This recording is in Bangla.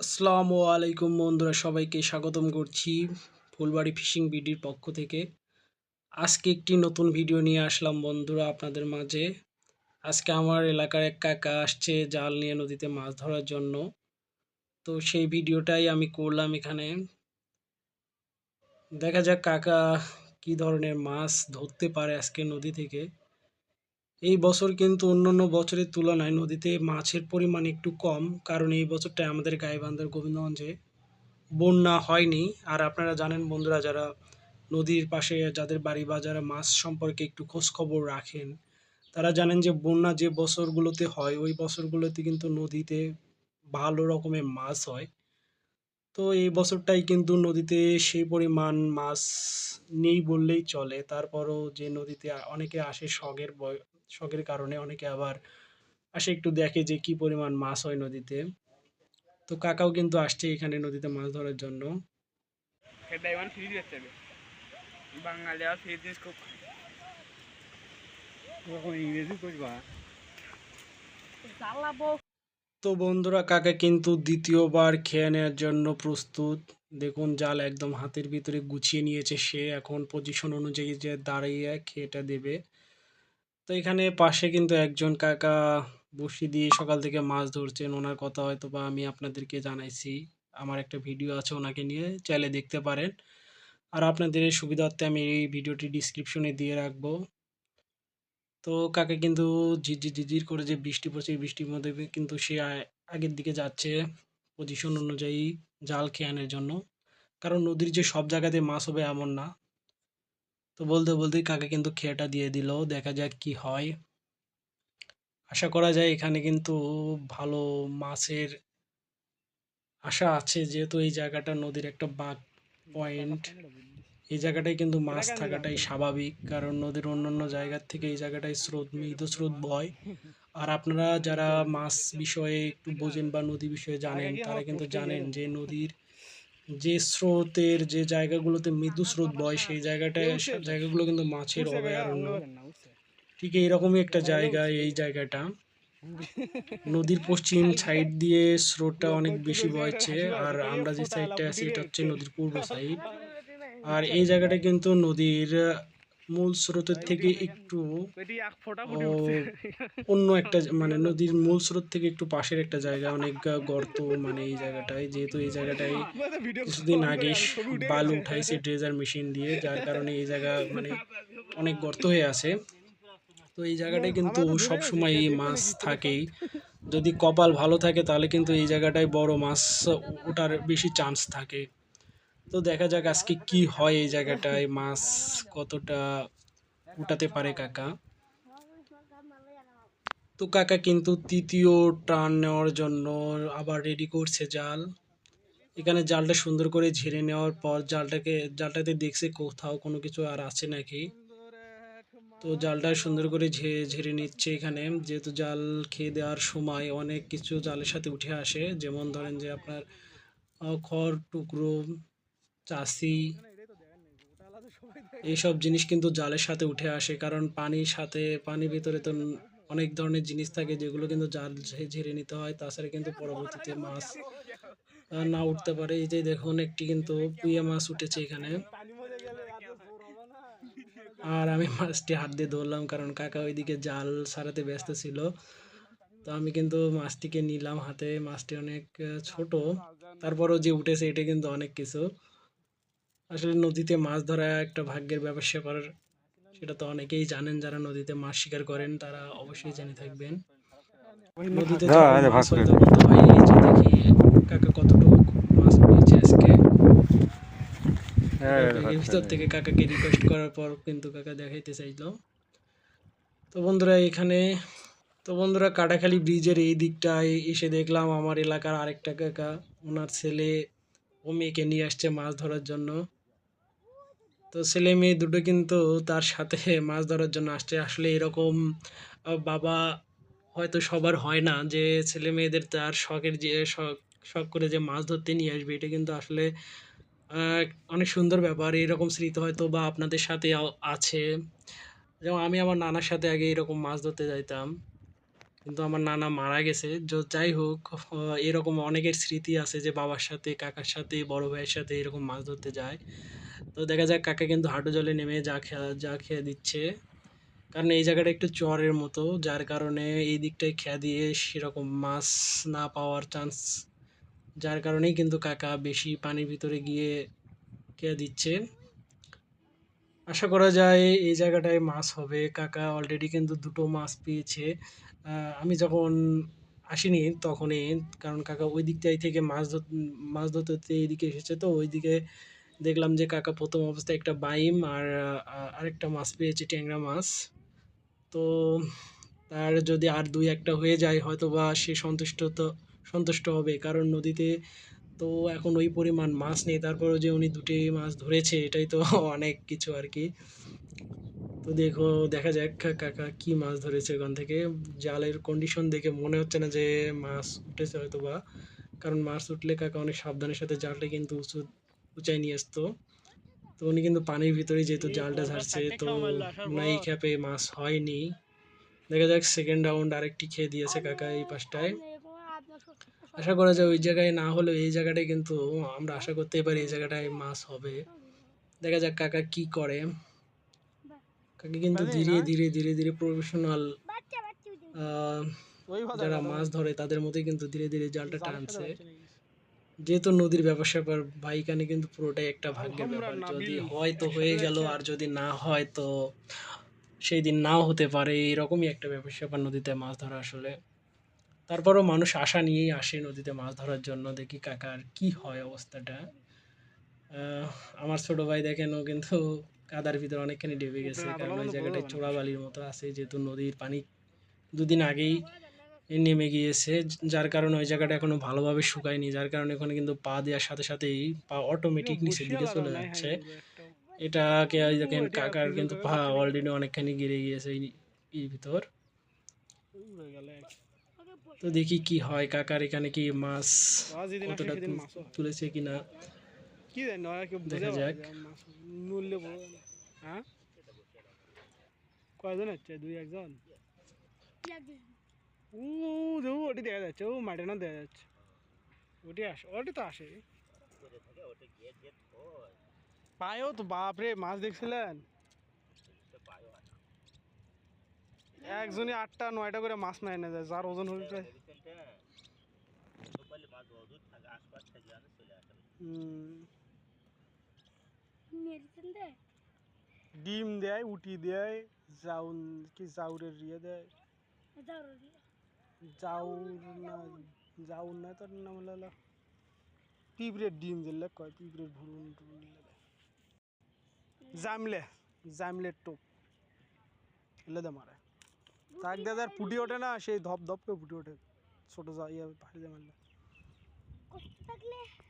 আসসালামু আলাইকুম বন্ধুরা, সবাইকে স্বাগতম করছি ফুলবাড়ি ফিশিং বিডির পক্ষ থেকে। আজকে একটি নতুন ভিডিও নিয়ে আসলাম বন্ধুরা আপনাদের মাঝে। আজকে আমার এলাকার এক কাকা আসছে জাল নিয়ে নদীতে মাছ ধরার জন্য। তো সেই ভিডিওটাই আমি করলাম এখানে। দেখা যাক কাকা কি ধরনের মাছ ধরতে পারে আজকে নদী থেকে। এই বছর কিন্তু অন্যান্য বছরের তুলনায় নদীতে মাছের পরিমাণ একটু কম, কারণ এই বছরটা আমাদের গাইবান্ধার গোবিন্দগঞ্জে বন্যা হয়নি। আর আপনারা জানেন বন্ধুরা, যারা নদীর পাশে যাদের বাড়ি বা যারা মাছ সম্পর্কে একটু খোঁজ খবর রাখেন, তারা জানেন যে বন্যা যে বছরগুলোতে হয়, ওই বছরগুলোতে কিন্তু নদীতে ভালো রকমের মাছ হয়। তো এই বছরটাই কিন্তু নদীতে সেই পরিমাণ মাছ নেই বললেই চলে। তারপরও যে নদীতে অনেকে আসে, শখের শখের কারণে অনেকে আবার আসে একটু দেখে যে কি পরিমাণ মাছ হয় নদীতে। তো কাকাও কিন্তু আসছে এখানে নদীতে মাছ ধরার জন্য। এটা ইমান ফ্রি দিচ্ছে বাঙালি আর ফ্রি জিনিস খুব ইংরেজি করবা তো বন্ধুরা কাকা কিন্তু দ্বিতীয়বার খেয়ে নেওয়ার জন্য প্রস্তুত। দেখুন জাল একদম হাতের ভিতরে গুছিয়ে নিয়েছে সে। এখন পজিশন অনুযায়ী যে দাঁড়িয়ে খেয়েটা দেবে। তো এখানে পাশে কিন্তু একজন কাকা বসি দিয়ে সকাল থেকে মাছ ধরছেন। ওনার কথা হয়তো বা আমি আপনাদেরকে জানাইছি। আমার একটা ভিডিও আছে ওনাকে নিয়ে, চাইলে দেখতে পারেন। আর আপনাদের সুবিধার্থে আমি এই ভিডিওটি ডিসক্রিপশনে দিয়ে রাখব। তো কাকা কিন্তু ঝিরঝির ঝিরঝির করে যে বৃষ্টি পড়ছে, এই বৃষ্টির মধ্যে কিন্তু সে আগের দিকে যাচ্ছে পজিশন অনুযায়ী জাল খেয়ে আনার জন্য। কারণ নদীর যে সব জায়গাতে মাছ হবে এমন না। তো বলতে, বলতেই কাকা কিন্তু খেয়াটা দিয়ে দিল। দেখা যাক কি হয়। আশা করা যায় এখানে কিন্তু ভালো মাছের আশা আছে। যেহেতু এই জায়গাটা নদীর একটা বাঁক পয়েন্ট, এই জায়গাটায় কিন্তু মাছ থাকাটাই স্বাভাবিক। কারণ নদীর অন্যান্য জায়গার থেকে এই জায়গাটায় স্রোত, মৃদ স্রোত বয়। আর আপনারা যারা মাছ বিষয়ে একটু বোঝেন বা নদী বিষয়ে জানেন, তারা কিন্তু জানেন যে নদীর যে স্রোতের যে জায়গাগুলোতে মৃদু স্রোত বয় সেই জায়গাটায় জায়গাগুলো কিন্তু মাছের অভয়ারণ্য। ঠিক এইরকমই একটা জায়গা এই জায়গাটা। নদীর পশ্চিম সাইড দিয়ে স্রোতটা অনেক বেশি বয়ছে আর আমরা যে সাইডটা আছি এটা হচ্ছে নদীর পূর্ব সাইড। আর এই জায়গাটা কিন্তু নদীর মূল স্রোতের থেকে একটু অন্য একটা মানে নদীর মূল স্রোত থেকে একটু পাশের একটা জায়গা অনেক গর্ত মানে এই জায়গাটায় যেহেতু এই জায়গাটায় কিছুদিন আগে বালু উঠাইছে ড্রেজার মেশিন দিয়ে যার কারণে এই জায়গা মানে অনেক গর্ত হয়ে আছে। তো এই জায়গাটায় কিন্তু সব সময় এই মাছ থাকেই। যদি কপাল ভালো থাকে তাহলে কিন্তু এই জায়গাটায় বড় মাছ ওঠার বেশি চান্স থাকে। তো দেখা যাক আজকে কি হয় এই জায়গাটায়, মাছ কতটা উঠাতে পারে কাকা? তো কাকা কিন্তু তৃতীয় টান নেওয়ার জন্য আবার রেডি করছে জাল। এখানে জালটা সুন্দর করে ঝেড়ে নেওয়ার পর জালটাকে, জালটাতে দেখছে কোথাও কোনো কিছু আর আছে নাকি। তো জালটা সুন্দর করে ঝে, ঝেড়ে নিচ্ছে এখানে। যেহেতু জাল খেয়ে দেওয়ার সময় অনেক কিছু জালের সাথে উঠে আসে। যেমন ধরেন যে আপনার খড়, টুকরো চাষি এইসব জিনিস কিন্তু জালের সাথে উঠে আসে কারণ পানির সাথে পানির ভিতরে তো অনেক ধরনের জিনিস থাকে যেগুলো কিন্তু জাল ঝেড়ে নিতে হয় তাছাড়া কিন্তু পরবর্তীতে মাছ না উঠতে পারে। এই যে দেখুন একটি কিন্তু পুঁইয়া মাছ উঠেছে এখানে। আর আমি মাছটি হাত দিয়ে ধরলাম কারণ কাকা ওইদিকে জাল সারাতে ব্যস্ত ছিল। তো আমি কিন্তু মাছটিকে নিলাম হাতে। মাছটি অনেক ছোট। তারপরও যে উঠেছে এটা কিন্তু অনেক কিছু। আসলে নদীতে মাছ ধরা একটা ভাগ্যের ব্যবসা করার সেটা তো অনেকেই জানেন যারা নদীতে মাছ শিকার করেন তারা অবশ্যই জেনে থাকবেন। নদীতে হ্যাঁ, হয় হয় কাকা কতটুকু মাছ পেয়েছে আজকে। ভিতর থেকে কাকাকে রিকোয়েস্ট করার পর কিন্তু কাকা দেখাইতে চাইলো। তো বন্ধুরা এখানে তো বন্ধুরা কাটাখালী ব্রিজের এই দিকটায় এসে দেখলাম আমার এলাকার আরেকটা কাকা। ওনার ছেলে ও মেয়েকে নিয়ে আসছে মাছ ধরার জন্য। তো ছেলে মেয়ে দুটো কিন্তু তার সাথে মাছ ধরার জন্য আসছে। আসলে এরকম বাবা হয়তো সবার হয় না যে ছেলে মেয়েদের তার শখের যে, শখ শখ করে যে মাছ ধরতে নিয়ে আসবে। এটা কিন্তু আসলে অনেক সুন্দর ব্যাপার। এরকম স্মৃতি হয়তো বা আপনাদের সাথে আছে। যেমন আমি আমার নানার সাথে আগে এরকম মাছ ধরতে যাইতাম। কিন্তু আমার নানা মারা গেছে। যাই হোক এরকম অনেকের স্মৃতি আছে যে বাবার সাথে, কাকার সাথে, বড় ভাইয়ের সাথে এরকম মাছ ধরতে যায়। তো দেখা যাক কাকা কিন্তু হাঁটু জলে নেমে যা খেয়া, যা খেয়ে দিচ্ছে। কারণ এই জায়গাটা একটু চরের মতো, যার কারণে এই দিকটায় খেয়া দিয়ে সেরকম মাছ না পাওয়ার চান্স যার কারণেই কিন্তু কাকা বেশি পানির ভিতরে গিয়ে খেয়া দিচ্ছে। আশা করা যায় এই জায়গাটায় মাছ হবে। কাকা অলরেডি কিন্তু দুটো মাছ পেয়েছে। আমি যখন আসিনি তখনই, কারণ কাকা ওই দিকটাই থেকে মাছ ধর, মাছ ধরতে এইদিকে এসেছে, তো ওইদিকে দেখলাম যে কাকা প্রথম অবস্থায় একটা বাইম আর আরেকটা মাছ পেয়েছে, ট্যাংরা মাছ। তো তার যদি আর দুই একটা হয়ে যায় হয়তো বা সে সন্তুষ্ট তো, সন্তুষ্ট হবে, কারণ নদীতে তো এখন ওই পরিমাণ মাছ নেই। তারপরেও যে উনি দুটি মাছ ধরেছে, এটাই তো অনেক কিছু আর কি। তো দেখো, দেখা যাক কাকা কি মাছ ধরেছে ওখান থেকে। জালের কন্ডিশন দেখে মনে হচ্ছে না যে মাছ উঠেছে হয়তো বা কারণ মাছ উঠলে কাকা অনেক সাবধানের সাথে জালটা কিন্তু উঁচু উঁচাই নিয়ে আসতো। তো উনি কিন্তু পানির ভিতরে যেহেতু জালটা ছাড়ছে তো না এই খ্যাপে মাছ হয়নি। দেখা যাক সেকেন্ড রাউন্ড আরেকটি খেয়ে দিয়েছে কাকা এই পাশটায়। আশা করা যায় ওই জায়গায় না হলেও এই জায়গাটায় কিন্তু আমরা আশা করতেই পারি এই জায়গাটায় মাছ হবে। দেখা যাক কাকা কি করে। কাকা কিন্তু ধীরে ধীরে ধীরে ধীরে প্রফেশনাল যারা মাছ ধরে তাদের মতোই কিন্তু ধীরে ধীরে জালটা টানছে। যেহেতু নদীর ব্যাপার স্যাপার ভাইখানে কিন্তু পুরোটাই একটা ভাগ্যের ব্যাপার। যদি হয় তো হয়ে গেল আর যদি না হয় তো সেই দিন নাও হতে পারে এরকমই একটা ব্যাপার স্যাপার নদীতে মাছ ধরা আসলে। তারপরও মানুষ আশা নিয়েই আসে নদীতে মাছ ধরার জন্য দেখি কাকার কি হয় অবস্থাটা। আহ, আমার ছোট ভাই দেখেন ও কিন্তু কাদার ভিতরে অনেকখানি ডেবে গেছে কারণ ওই জায়গাটায় চোরাবালির মতো আছে যেহেতু নদীর পানি দুদিন আগেই নেমে গিয়েছে যার কারণে ওই জায়গাটা এখনও ভালোভাবে শুকায়নি যার কারণে ওখানে কিন্তু পা দেওয়ার সাথে সাথেই পা অটোমেটিক নিচের দিকে চলে যাচ্ছে। এটাকে ওই দেখেন কাকার কিন্তু পা অলরেডি অনেকখানি গিরে গিয়েছে এই ভিতর। তো দেখি কি হয় কাকার এখানে কি মাছ কতটা তুলেছে কিনা? দেখা যাক। হ্যাঁ? কয়জন হচ্ছে? দুই একজন? ও দেখো ওটি দেখা যাচ্ছে ও মাঠে না দেখা যাচ্ছে। ওটি আসে ওটি তো আসে। পায়েও তো বাপরে মাছ দেখছিলেন? একজনই আটটা নয়টা করে মাছ মারে না যায় যার ওজন হচ্ছে হুম। ডিম দেয় উটি দেয় জাউন কি জাউরের ইয়ে দেয়। জাউর না জাউর না তোর নাম হলো পিঁপড়ের ডিম দিলে কয় পিঁপড়ের দিলে দেয়। জামলে জামলের টোপ এলে দে মারে তাক দাদার ফুটি ওঠে না সেই ধপ ধপ করে ফুটি ওঠে ছোট যা ইয়ে দিয়ে মারলে